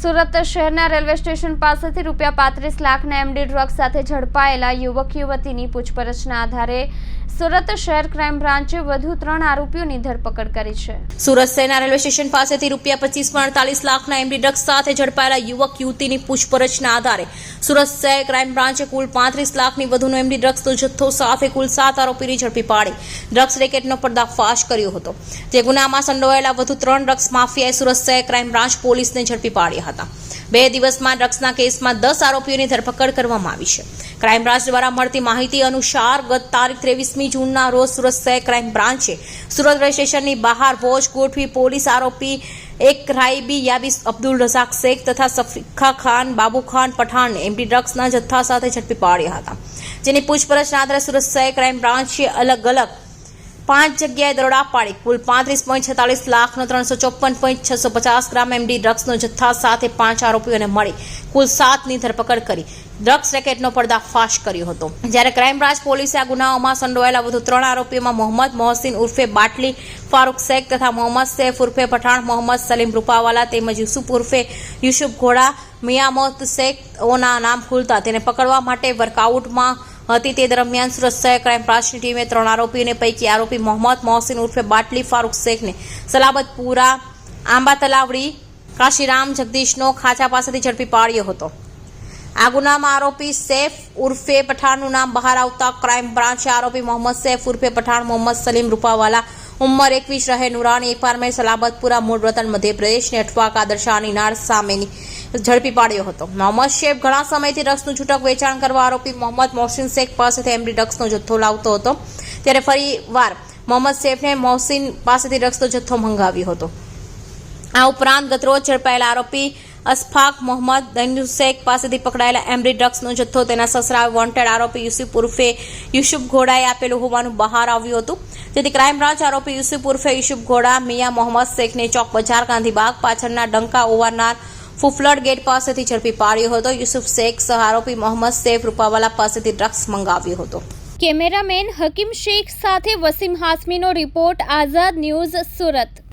સુરત શહેરના railway station પાસેથી રૂપિયા પાંત્રીસ લાખના એમડી ડ્રગ્સ સાથે ઝડપાયેલા યુવક, યુવતીની પૂછપરછના આધારે સુરત શહેર ક્રાઇમ બ્રાન્ચે વધુ ત્રણ આરોપીઓની ધરપકડ કરી છે. સુરત શહેરના રેલવે સ્ટેશન પાસેથી રૂપિયા પચીસ અડતાલીસ લાખના એમડી ડ્રગ્સ સાથે ઝડપાયેલા યુવક, યુવતીની પૂછપરછના આધારે સુરત શહેર ક્રાઇમ બ્રાન્ચે કુલ પાંત્રીસ લાખની વધુનો એમડી ડ્રગ્સનો જથ્થો સાથે કુલ સાત આરોપીની ઝડપી પાડી. ડ્રગ્સ રેકેટનો પર્દાફાશ કર્યો હતો. જે ગુનામાં સંડોવાયેલા વધુ ત્રણ ડ્રગ્સ માફિયાએ સુરત શહેર ક્રાઇમ બ્રાન્ચ પોલીસને ઝડપી પાડ્યા હતા. બે દિવસમાં ડ્રગ્સના કેસમાં દસ આરોપીઓની ધરપકડ કરવામાં આવી છે. ક્રાઇમ બ્રાન્ચ દ્વારા મળતી માહિતી અનુસાર ગત તારીખ ત્રેવીસમી જૂનના રોજ સુરત શહેર ક્રાઇમ બ્રાન્ચે સુરત રેલવે સ્ટેશનની બહાર વોચ ગોઠવી પોલીસ આરોપી એક રાઈબી યાબીસ અબ્દુલ રઝાક શેખ તથા સફીખા ખાન, બાબુ ખાન પઠાણને એમડી ડ્રગ્સના જથ્થા સાથે ઝડપી પાડ્યા હતા. જેની પૂછપરછના આધારે સુરત શહેર ક્રાઇમ બ્રાન્ચે અલગ અલગ પાંચ જગ્યાએ દરોડા પાડી. કુલ પાંત્રીસ પોઈન્ટ છેતાલીસ લાખનો ત્રણસો ચોપન પોઈન્ટ છસો પચાસ ગ્રામ એમડી ડ્રગ્સનો જથ્થા સાથે પાંચ આરોપીઓને મળી. કુલ સાતની ધરપકડ કરી. ડ્રગ્સ રેકેટનો પર્દાફાશ કર્યો હતો. જ્યારે ક્રાઇમ બ્રાન્ચ પોલીસે આ ગુનાઓમાં સંડોવાયેલા વધુ ત્રણ આરોપીઓમાં મોહમ્મદ મોહસિન ઉર્ફે બાટલી, ફારૂક શેખ તથા મોહમ્મદ સૈફ ઉર્ફે પઠાણ, મોહમ્મદ સલીમ રૂપાવાલા તેમજ યુસુફ ઉર્ફે યુસુફ ઘોડા, મિયામોત શેખઓના નામ ખુલતા તેને પકડવા માટે વર્કઆઉટમાં હતી. તે દરમિયાન સુરત શહેર ક્રાઇમ બ્રાન્ચની ટીમે ત્રણ આરોપીઓને પૈકી આરોપી મોહમ્મદ મોહસિન ઉર્ફે બાટલી ફારૂક શેખને સલાબતપુરા આંબા તલાવડી કાશીરામ, જગદીશનો ખાચા પાસેથી ઝડપી પાડ્યો હતો. આ ગુનામાં આરોપી સૈફ ઉર્ફે પઠાણનું નામ બહાર આવતા ક્રાઇમ બ્રાન્ચે આરોપી મોહમ્મદ સૈફ ઉર્ફે પઠાણ, મોહમ્મદ સલીમ રૂપાવાલા, ઉંમર એકવીસ રહે, નુરાની એપાર્ટમેન્ટ સલાબતપુરા, મૂળ વતન મધ્યપ્રદેશને અઠવા કાદરશાહની નાળ સામેની ઝડપી પાડ્યો હતો. મોહમ્મદ શેખ ઘણા સમયથી ડ્રગ્સનું છૂટક વેચાણ કરવા આરોપી મોહમ્મદ મોહસિન શેખ પાસેથી એમડી ડ્રગ્સનો જથ્થો લાવતો હતો. ત્યારે ફરી વાર મોહમ્મદ શેખને મોહસિન પાસેથી ડ્રગ્સનો જથ્થો મંગાવ્યો હતો. આ ઉપરાંત ગતરોજ ઝડપાયેલા આરોપી અસફાક મોહમ્મદ દૈનુ શેખ પાસેથી પકડાયેલા એમરી ડ્રગ્સનો જથ્થો તેના સસરા વોન્ટેડ આરોપી યુસુફ ઉર્ફે યુસુફ ઘોડાએ આપેલું હોવાનું બહાર આવ્યું હતું. જેથી ક્રાઇમ બ્રાન્ચ આરોપી યુસુફ ઉર્ફે યુસુફ ઘોડા, મિયા મોહમ્મદ શેખને ચોક બજાર ગાંધીબાગ પાછળના ડંકા ઓવારનાર ફુફલડ ગેટ પાસેથી ઝડપી પાડ્યો હતો. યુસુફ શેખ, સહ આરોપી મોહમ્મદ સૈફ રૂપાવાલા પાસેથી ડ્રગ્સ મંગાવ્યો હતો. કેમેરામેન હકીમ શેખ સાથે વસીમ હાસમીનો રિપોર્ટ, આઝાદ ન્યૂઝ સુરત.